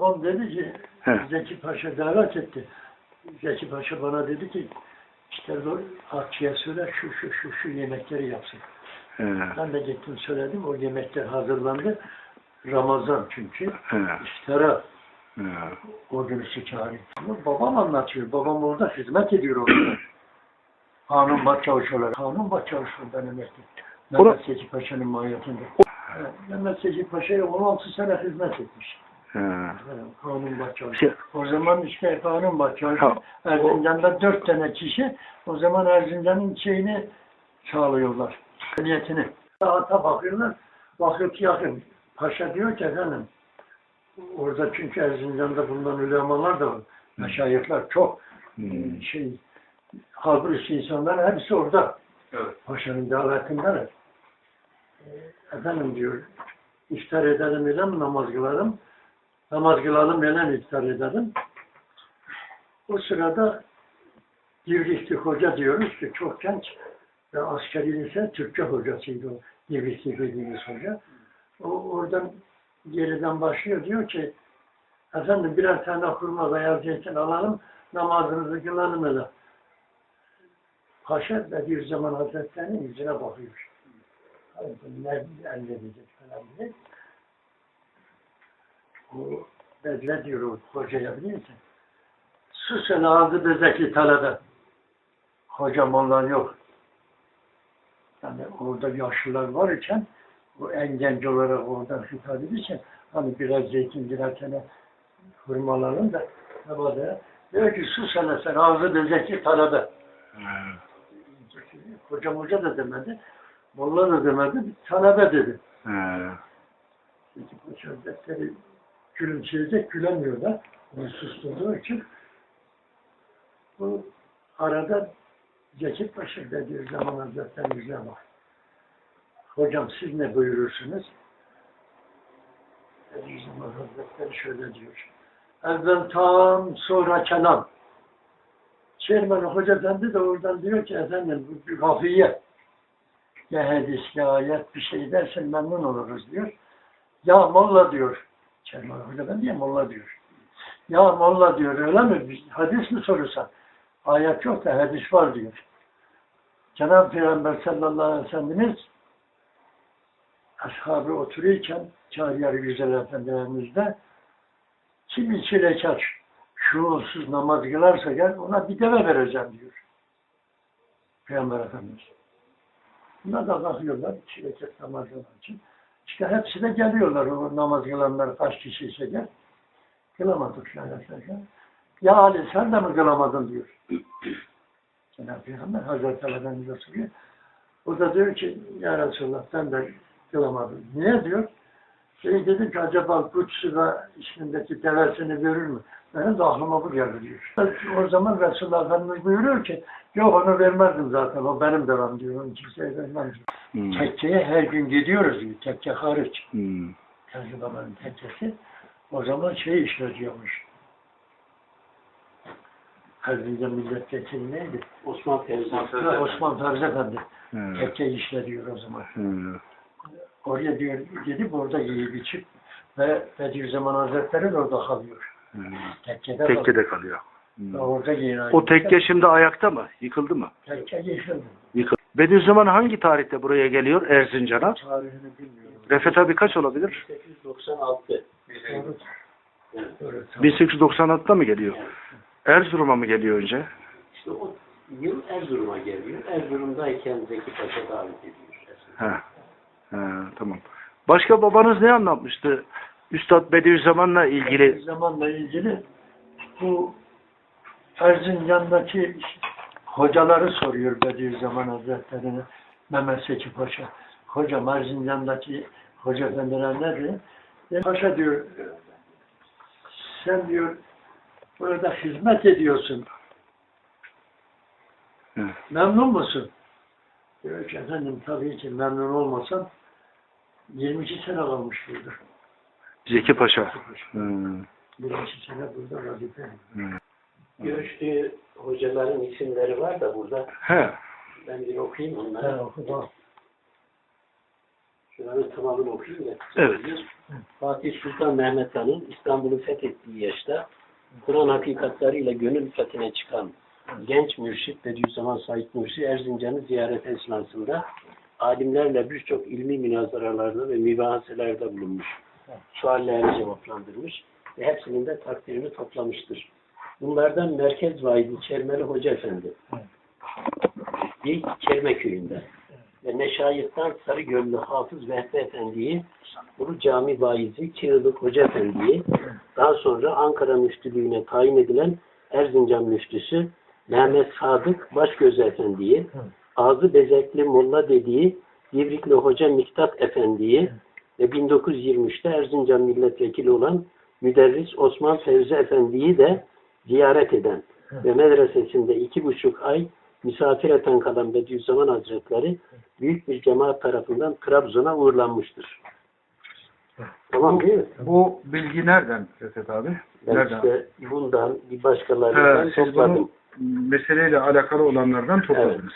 Babam dedi ki He. Zeki Paşa davet etti. Zeki Paşa bana dedi ki işte bu Akçı'ya söyle şu şu şu şu yemekleri yapsın. He. Ben de gittim söyledim. O yemekler hazırlandı. Ramazan çünkü. He. İftara He. o gün. Ama babam anlatıyor. Babam orada hizmet ediyor orada. Kanun Başçavuş olarak. Kanun Başçavuş oradan emekli. Mehmet Seci Paşa'nın mahiyetinde. Mehmet Seci Paşa'ya 16 sene hizmet etmiş. Evet, Kanun Başçavuş. Şey- O zaman işte Kanun Başçavuş. Ha, Erzincan'da dört tane kişi o zaman Erzincan'ın şeyini sağlıyorlar. Niyetini. Ata bakıyorlar. Bakıyor ki yakın. Paşa diyor ki efendim orada çünkü Erzincan'da bulunan ulemalar da var. Meşayihler çok Hmm. şey halbuki insanlar hepsi orada. Evet. Paşa'nın davetindeler. Efendim diyor iftar edelim mi namaz kılalım? Namaz kılalım mi iftar edelim? O sırada Divriğli Hoca diyoruz ki çok genç ve askeri lise Türkçe hocasıydı o Divriğli dediğimiz hoca. O oradan geriden başlıyor diyor ki efendim birer tane hurma veya zeytin alalım namazınızı kılalım öyle. Paşa Bediüzzaman Hazretleri'nin yüzüne bakıyor. Ne elde edecek falan diye. O Bedre diyor o hocaya biliyor musun? Sus sen ağzı bezekli talebe. Hocam onlar yok. Yani orada yaşlılar var iken o en genç olarak oradan hitap edilirken hani biraz zeytin birer tane hurmaların da havada diyor ki sus hele sen ağzı bezekli talebe. Hocam hoca da demedi. Molla da demedi. Talebe dedi. He. Çünkü Paşa Hazretleri gülümseyecek gülemiyorlar. Onu susturduğu için. Bu arada Zeki Paşa dediği zaman Hazretleri yüzüne bak. Hocam siz ne buyurursunuz? Dediği zaman Hazretleri şöyle diyor. Evvel tam sonra kelam. Çermen Hoca Efendi de oradan diyor ki efendim bu bir kafiye. Ya hadis ya ayet bir şey dersen memnun oluruz diyor. Ya molla diyor. Çermen Hoca Efendi ya molla diyor. Ya molla diyor öyle mi? Hadis mi sorursan? Ayet yok da hadis var diyor. Cenab-ı Peygamber sallallahu aleyhi ve sellemiz ashabı otururken Çağrıyer Güzel Efendimiz'de kim iki rekat şuursuz namaz kılarsa gel ona bir deve vereceğim diyor. Peygamber Efendimiz. Bunlar da bakıyorlar iki rekat namaz için. İşte hepsi de geliyorlar o namaz kılanlar kaç kişi ise. Kılamadık şöyle. Ya Ali sen de mi kılamadın diyor. Cenab-ı Peygamber Hazreti Efendimiz'e soruyor. O da diyor ki ya Resulallah ben de kılamadım. Niye diyor? Şey dedi ki acaba Kutsu'da ismindeki devesini verir mi? Benim de aklıma bu geldi diyor. O zaman Resulullah Efendimiz buyuruyor ki yok onu vermezdim zaten o benim devem diyor. Onu kimseye vermem diyor. Hmm. Tekkeye her gün gidiyoruz diyor. Tekke hariç. Hmm. Hacı Baba'nın tekkesi. O zaman şey işletiyormuş. Erzincan milletvekili neydi? Osman Fevzi. Ha, Osman Fevzi Efendi. He. Tekke işletiyor o zaman. He. Oraya diyor, gidip orada yiyip içip ve Bediüzzaman Hazretleri de orada kalıyor. He. Tekke'de kalıyor. Tekkede kalıyor. Hmm. Orada yiyin O tekke şimdi ayakta mı? Yıkıldı mı? Tekke yıkıldı. Yıkıldı. Bediüzzaman hangi tarihte buraya geliyor Erzincan'a? Tarihini bilmiyorum. Refet abi kaç olabilir? 1896. Doğru. Doğru. 1896'da mı geliyor? Erzurum'a mı geliyor önce? İşte o yıl Erzurum'a geliyor. Erzurum'dayken Zeki Paşa davet ediyor. He. He, tamam. Başka babanız ne anlatmıştı? Üstad Bediüzzaman'la ilgili. zamanla ilgili bu Erzincan'daki hocaları soruyor Bediüzzaman Hazretleri'ne Mehmet Seki Paşa. Hocam Erzincan'daki hoca efendiler ne diyor? Ya Paşa diyor sen diyor burada hizmet ediyorsun. Memnun musun? Diyor ki efendim tabii ki memnun olmasam 22 sene kalmış burada. Zeki Paşa. Hmm. 22 sene burada vazife. Hmm. Görüştüğü hocaların isimleri var da burada. He. Ben bir okuyayım onları. okudu. Şuranın tamamını okuyayım da. Evet. Fatih Sultan Mehmet Han'ın İstanbul'u fethettiği yaşta Kur'an hakikatleriyle gönül fethine çıkan genç mürşit Bediüzzaman Said Nursi Erzincan'ı ziyaret esnasında alimlerle birçok ilmi münazaralarda ve mübahaselerde bulunmuş. Suallerini cevaplandırmış ve hepsinin de takdirini toplamıştır. Bunlardan Merkez Vaidi Çermeli Hoca Efendi. Bir Çerme köyünde. Ve Meşayih'tan Sarıgöllü Hafız Vehbi Efendi'yi Ulu Cami Vaizi Çığlık Hoca Efendi'yi daha sonra Ankara Müftülüğüne tayin edilen Erzincan Müftüsü Mehmet Sadık Başgöz Efendi'yi ağzı bezekli Molla dediği Divrikli Hoca Miktat Efendi'yi ve 1923'te Erzincan milletvekili olan müderris Osman Fevzi Efendi'yi de ziyaret eden ve medresesinde iki buçuk ay misafir eten kalan Bediüzzaman Hazretleri büyük bir cemaat tarafından Trabzon'a uğurlanmıştır. Tamam değil mi? Bu bilgi nereden Refet abi? Ben Nereden? işte bundan bir başkalarından siz topladım. meseleyle alakalı olanlardan topladınız.